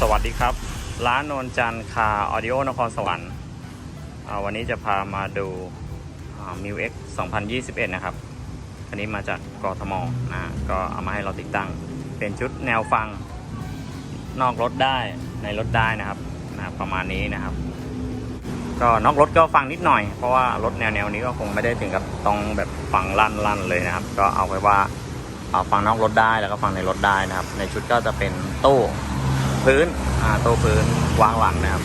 สวัสดีครับ ร้านโนนจันทร์คาออดิโอนครสวรรค์วันนี้จะพามาดูมิวเอ็กซ์2021 นะครับ อันนี้มาจากกทมนะก็เอามาให้เราติดตั้ง เป็นชุดแนวฟัง นอกรถได้ในรถได้นะครับนะประมาณนี้นะครับ ก็นอกรถก็ฟังนิดหน่อย เพราะว่ารถแนวแนวนี้ก็คงไม่ได้ถึงกับต้องแบบฟังลั่นลั่นเลยนะครับ ก็เอาไว้ว่า ฟังนอกรถได้แล้วก็ฟังในรถได้นะครับ ในชุดก็จะเป็นตู้พื้นโต๊ะพื้นวางหลังนะครับ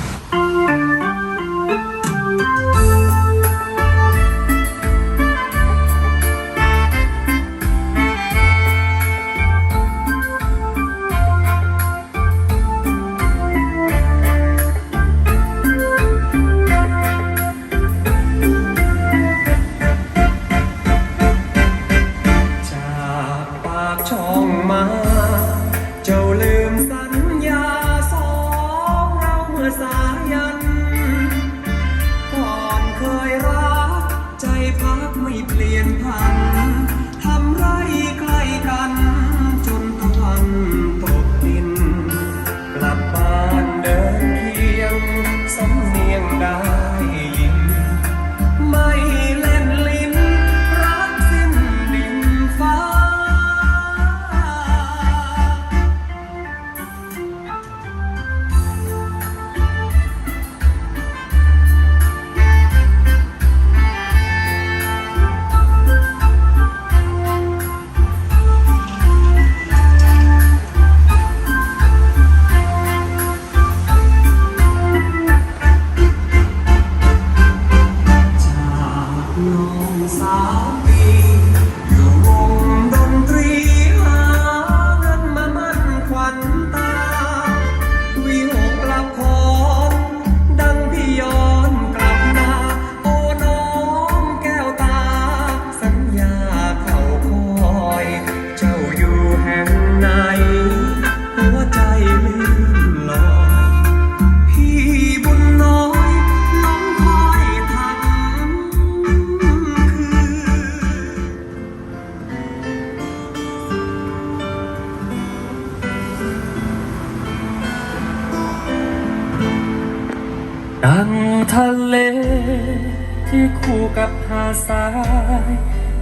เ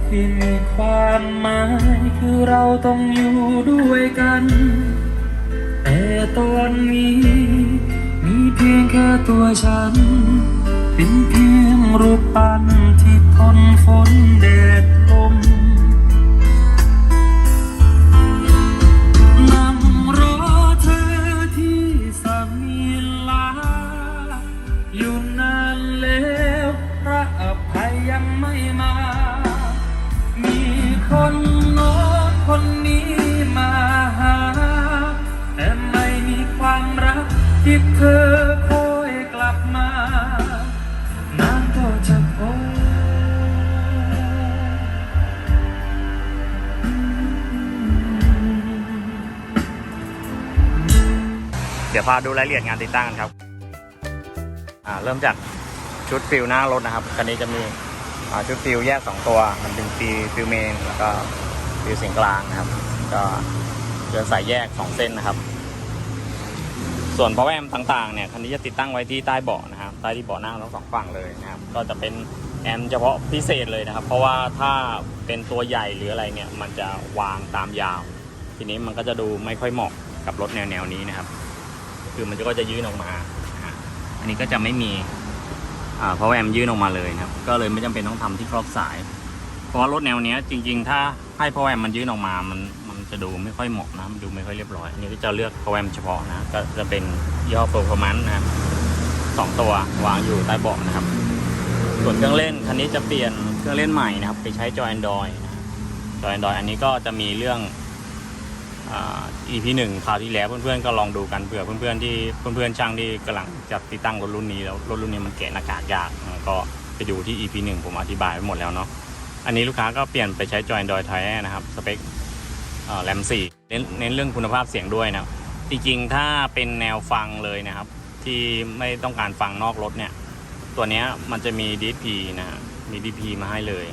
ที่มีความหมายคือเราต้องอยู่ด้วยกัน แต่ตอนนี้ มีเพียงแค่ตัวฉัน เป็นเพียงรูปปั้นที่ทนฝนแดด เดี๋ยวพาดูรายละเอียดงานติดตั้งกันครับอ่าเริ่มจากชุดฟิลหน้ารถนะครับคันนี้จะมีอ่าชุดฟิลแยก2ตัว มันเป็นฟิลฟิลเมนแล้วก็ฟิลเสียงกลางนะครับ ก็จะใส่แยก2เส้นนะครับ ส่วนพาวเวอร์แอมต่างๆเนี่ยคันนี้จะติดตั้งไว้ที่ใต้เบาะนะครับใต้ที่เบาะนั่งทั้งสองฝั่งเลยนะครับ ก็จะเป็นแอมเฉพาะพิเศษเลยนะครับ เพราะว่าถ้าเป็นตัวใหญ่หรืออะไรเนี่ย มันจะวางตามยาว ทีนี้มันก็จะดูไม่ค่อยเหมาะกับรถแนวๆนี้นะครับ คือมันก็จะยื่นออกมา อันนี้ก็จะไม่มีเพราะแอมยื่นออกมาเลยนะครับ ก็เลยไม่จำเป็นต้องทำที่ครอบสาย เพราะว่ารถแนวเนี้ยจริง ๆ ถ้าให้พาวแอมมันยื่นออกมา มันมันจะดูไม่ค่อยเหมาะนะมันดูไม่ค่อยเรียบร้อย อันนี้ก็จะเลือกพาวแอมเฉพาะนะ ก็จะเป็นย่อโปรพมันนะสองตัววางอยู่ใต้เบาะนะครับ ส่วนเครื่องเล่นคันนี้จะเปลี่ยนเครื่องเล่นใหม่นะครับ ไปใช้จอ Android นะครับจอ Android อันนี้ก็จะมีเรื่อง EP หนึ่งคราวที่แล้วเพื่อนๆก็ลองดูกันเผื่อเพื่อนๆที่เพื่อนๆช่างที่กำลังจะติดตั้งรถรุ่นนี้แล้วรถรุ่นนี้มันแกะหน้ากากยากก็ไปดูที่ EP หนึ่งผมอธิบายไว้หมดแล้วเนาะอันนี้ลูกค้าก็เปลี่ยนไปใช้จอ Android ไทยนะครับสเปคแรมสี่เน้นเน้นเรื่องคุณภาพเสียงด้วยนะจริงๆถ้าเป็นแนวฟังเลยนะครับ ที่ไม่ต้องการฟังนอกรถเนี่ย ตัวนี้มันจะมี DSP นะมี DP มาให้เลย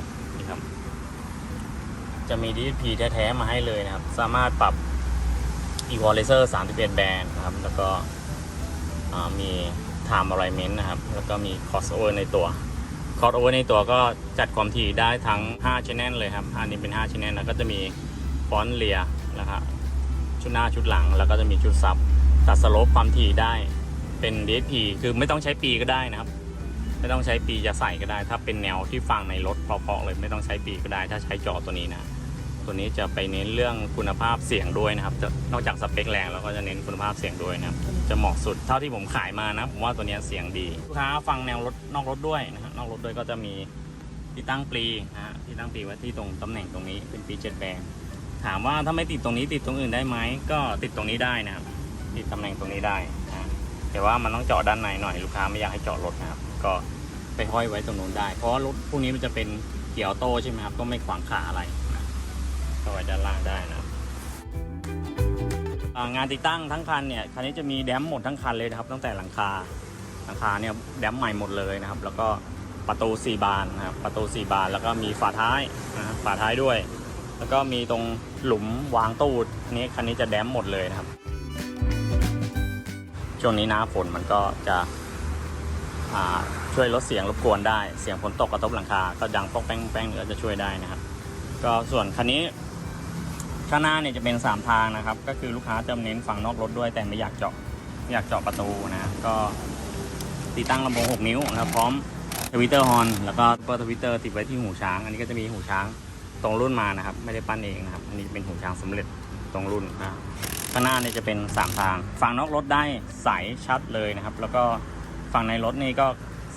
จะมี DSP แท้ๆมาให้เลยนะครับ สามารถปรับ equalizer 31 แบนนะครับ แล้วก็มี time alignment นะครับ แล้วก็มี crossover ในตัว crossover ในตัวก็จัดความถี่ได้ทั้ง 5 channel เลยครับ อันนี้เป็น 5 channel แล้วก็จะมีฟอนต์เลียนะครับชุดหน้าชุดหลัง แล้วก็จะมีชุดซับตัดสลปความถี่ได้เป็น DSP คือไม่ต้องใช้ปีก็ได้นะครับไม่ต้องใช้ปีจะใส่ก็ได้ ถ้าเป็นแนวที่ฟังในรถเพาะๆเลยไม่ต้องใช้ปีก็ได้ ถ้าใช้จอตัวนี้นะ ตัวนี้จะไปเน้นเรื่องคุณภาพเสียงด้วยนะครับนอกจากสเปคแรงแล้วก็จะเน้นคุณภาพเสียงด้วยนะครับ จะเหมาะสุดเท่าที่ผมขายมานะผมว่าตัวนี้เสียงดีลูกค้าฟังแนวรถนอกรถด้วยนะฮะนอกรถด้วยก็จะมีที่ตั้งปลีนะฮะที่ตั้งปลีไว้ที่ตรงตำแหน่งตรงนี้เป็นปลีเจ็ดแบนถามว่าถ้าไม่ติดตรงนี้ติดตรงอื่นได้ไหมก็ติดตรงนี้ได้นะครับติดตำแหน่งตรงนี้ได้นะแต่ว่ามันต้องเจาะด้านในหน่อยลูกค้าไม่อยากให้เจาะรถนะครับ ก็ไปห้อยไว้ตรงนู้นได้ เพราะรถพวกนี้มันจะเป็นเกียร์ออโตใช่ไหมครับก็ไม่ขวางขาอะไร นะก็ไว้ด้านล่างได้นะครับอ่างานติดตั้งทั้งคันเนี่ยคันนี้จะมีแดมหมดทั้งคันเลยนะครับ ตั้งแต่หลังคาหลังคาเนี่ยแดมใหม่หมดเลยนะครับ แล้วก็ประตู 4 บานนะครับประตู 4 บานแล้วก็มีฝาท้ายนะฝาท้ายด้วย แล้วก็มีตรงหลุมวางตู้นี้คันนี้จะแดมหมดเลยนะครับ ช่วงนี้น้าฝนมันก็จะช่วยลดเสียงรบกวนได้ เสียงฝนตกกระทบหลังคา ก็ดังปอกแป้งแป้งก็จะช่วยได้นะครับ ก็ส่วนคันนี้ ข้างหน้าเนี่ยจะเป็น 3 ทางนะครับ ก็คือลูกค้าจะเน้นฝั่งนอกรถด้วย แต่ไม่อยากเจาะไม่อยากเจาะประตูนะก็ติดตั้งลำโพง 6 นิ้วนะครับพร้อมทวิตเตอร์ฮอนแล้วก็ซุปเปอร์ทวิตเตอร์ติดไว้ที่หูช้าง อันนี้ก็จะมีหูช้างตรงรุ่นมานะครับ ไม่ได้ปั้นเองนะครับ อันนี้เป็นหูช้างสำเร็จตรงรุ่นนะข้างหน้าเนี่ยจะเป็น 3 ทาง ฝั่งนอกรถได้ใสชัดเลยนะครับ แล้วก็ฝั่งในรถนี่ก็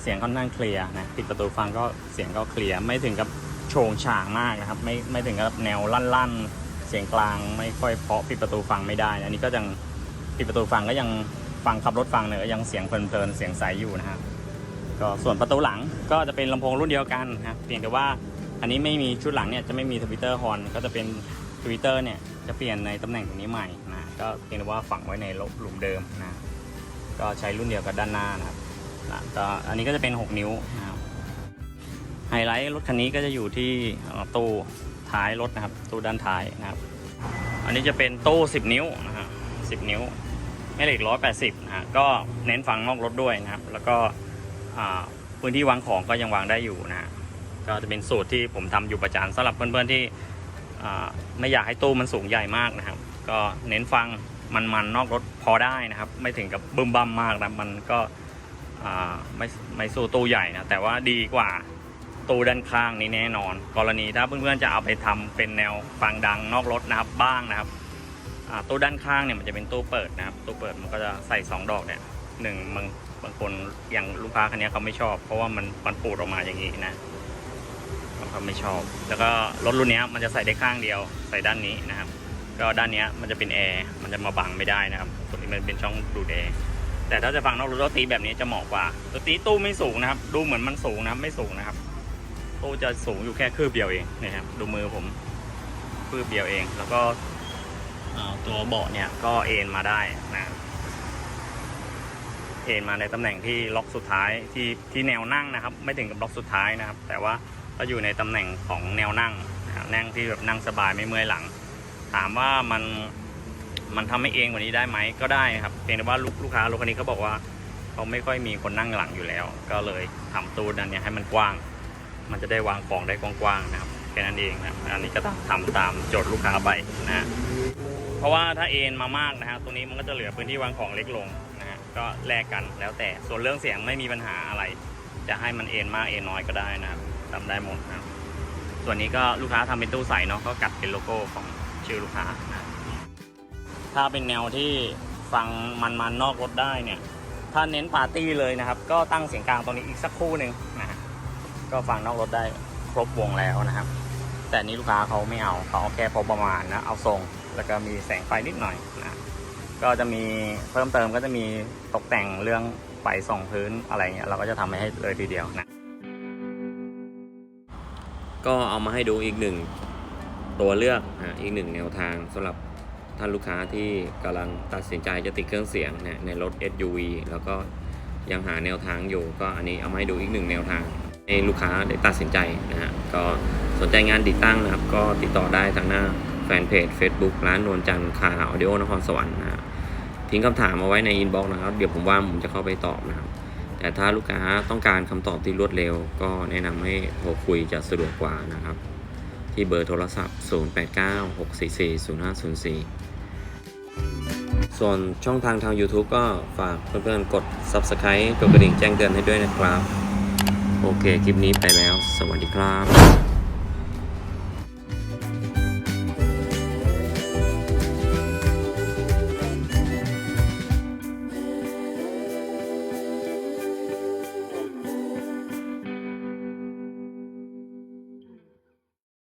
เสียงค่อนข้างเคลียร์นะปิดประตูฟังก็เสียงก็เคลียร์ไม่ถึงกับโฉงฉางมากนะครับ ไม่ไม่ถึงกับแนวลั่นๆ เสียงกลางไม่ค่อยเพาะปิดประตูฟังไม่ได้อันนี้ก็ยังปิดประตูฟังก็ยังฟังขับรถฟังเนี่ยยังเสียงเพลินๆเสียงใสอยู่นะครับก็ส่วนประตูหลังก็จะเป็นลำโพงรุ่นเดียวกันนะเพียงแต่ว่าอันนี้ไม่มีชุดหลังเนี่ยจะไม่มีทวิตเตอร์ฮอนก็จะเป็นทวิตเตอร์เนี่ยจะเปลี่ยนในตำแหน่งตรงนี้ใหม่นะก็เพียงแต่ว่าฝังไว้ในหลุมเดิมนะก็ใช้รุ่นเดียวกับด้านหน้านะครับนะก็อันนี้ก็จะเป็น 6 นิ้วนะครับไฮไลท์รถคันนี้ก็จะอยู่ที่ตู้ ท้ายรถนะครับ ตู้ด้านท้ายนะครับ อันนี้จะเป็นตู้ 10 นิ้วนะฮะ10 นิ้วแม่เหล็ก 180นะฮะก็เน้นฝังนอกรถด้วยนะครับ แล้วก็พื้นที่วางของก็ยังวางได้อยู่นะก็จะเป็นสูตรที่ผมทำอยู่ประจำสำหรับเพื่อนๆที่ไม่อยากให้ตู้มันสูงใหญ่มากนะครับ ก็เน้นฟังมันๆนนอกรถพอได้นะครับ ไม่ถึงกับบึมบัมมากนะมันก็ไม่ไม่สู้ตู้ใหญ่นะแต่ว่าดีกว่า ตู้ด้านข้างนี้แน่นอน กรณีถ้าเพื่อนๆจะเอาไปทำเป็นแนวฟังดังนอกรถนะครับบ้างนะครับตู้ด้านข้างเนี่ยมันจะเป็นตู้เปิดนะครับตู้เปิดมันก็จะใส่สองดอกเนี่ยหนึ่งบางบางคนอย่างลูกค้าคันนี้เขาไม่ชอบ เพราะว่ามันมันปูดออกมาอย่างนี้นะเขาไม่ชอบ แล้วก็รถรุ่นนี้มันจะใส่ได้ข้างเดียวใส่ด้านนี้นะครับ ก็ด้านนี้มันจะเป็นแอร์มันจะมาบังไม่ได้นะครับตัวนี้มันเป็นช่องดูดแอร์แต่ถ้าจะฟังนอกรถรถตีแบบนี้จะเหมาะกว่าตัวตีตู้ไม่สูงนะครับ ดูเหมือนมันสูงนะครับไม่สูงนะครับ ตู้จะสูงอยู่แค่คืบเดียวเองนะครับดูมือผมคืบเดียวเอง แล้วก็ตัวเบาะเนี่ยก็เอ็นมาได้นะเอ็นมาในตำแหน่งที่ล็อกสุดท้ายที่ที่แนวนั่งนะครับ ไม่ถึงกับล็อกสุดท้ายนะครับ แต่ว่าก็อยู่ในตำแหน่งของแนวนั่งนะนั่งที่แบบนั่งสบายไม่เมื่อยหลัง ถามว่ามันมันทำให้เองกว่านี้ได้ไหมก็ได้ครับเพียงแต่ว่าลูกลูกค้ารถคันนี้เขาบอกว่าเขาไม่ค่อยมีคนนั่งหลังอยู่แล้ว ก็เลยทำตู้นั้นเนี่ยให้มันกว้าง มันจะได้วางของได้กว้างๆนะครับแค่นั้นเองนะครับอันนี้ก็ต้องทำตามโจทย์ลูกค้าไปนะเพราะว่าถ้าเอ็นมามากนะฮะตัวนี้มันก็จะเหลือพื้นที่วางของเล็กลงนะฮะก็แลกกันแล้วแต่ส่วนเรื่องเสียงไม่มีปัญหาอะไร จะให้มันเอ็นมากเอ็นน้อยก็ได้นะครับทำได้หมดนะครับส่วนนี้ก็ลูกค้าทำเป็นตู้ใสเนาะก็กัดเป็นโลโก้ของชื่อลูกค้านะถ้าเป็นแนวที่ฟังมันๆนนอกรถได้เนี่ยถ้าเน้นปาร์ตี้เลยนะครับ ก็ตั้งเสียงกลางตรงนี้อีกสักคู่หนึ่ง ก็ฟังนอกรถได้ครบวงแล้วนะครับ แต่นี้ลูกค้าเขาไม่เอาเขาเอาแค่พอประมาณนะเอาทรง แล้วก็มีแสงไฟนิดหน่อยนะก็จะมีเพิ่มเติมก็จะมีตกแต่งเรื่องไฟส่องพื้นอะไรเงี้ยเราก็จะทำให้เลยทีเดียวนะก็เอามาให้ดูอีกหนึ่งตัวเลือกนะอีกหนึ่งแนวทางสำหรับท่านลูกค้าที่กำลังตัดสินใจจะติดเครื่องเสียงนะในรถ SUV แล้วก็ยังหาแนวทางอยู่ ก็อันนี้เอามาให้ดูอีกหนึ่งแนวทาง ให้ลูกค้าได้ตัดสินใจนะฮะก็สนใจงานติดตั้งนะครับ ก็ติดต่อได้ทางหน้าแฟนเพจ Facebook ร้านนวลจันทร์คาออดิโอนครสวรรค์นะครับทิ้งคำถามเอาไว้ในอินบ็อกซ์นะครับ เดี๋ยวผมว่างผมจะเข้าไปตอบนะครับ แต่ถ้าลูกค้าต้องการคำตอบที่รวดเร็ว ก็แนะนำให้โทรคุยจะสะดวกกว่านะครับ ที่เบอร์โทรศัพท์ 0896440504 ส่วนช่องทางทาง YouTube ก็ฝากเพื่อนๆกด Subscribe กดกระดิ่งแจ้งเตือนให้ด้วยนะครับ โอเค คลิปนี้ไปแล้ว สวัสดีครับ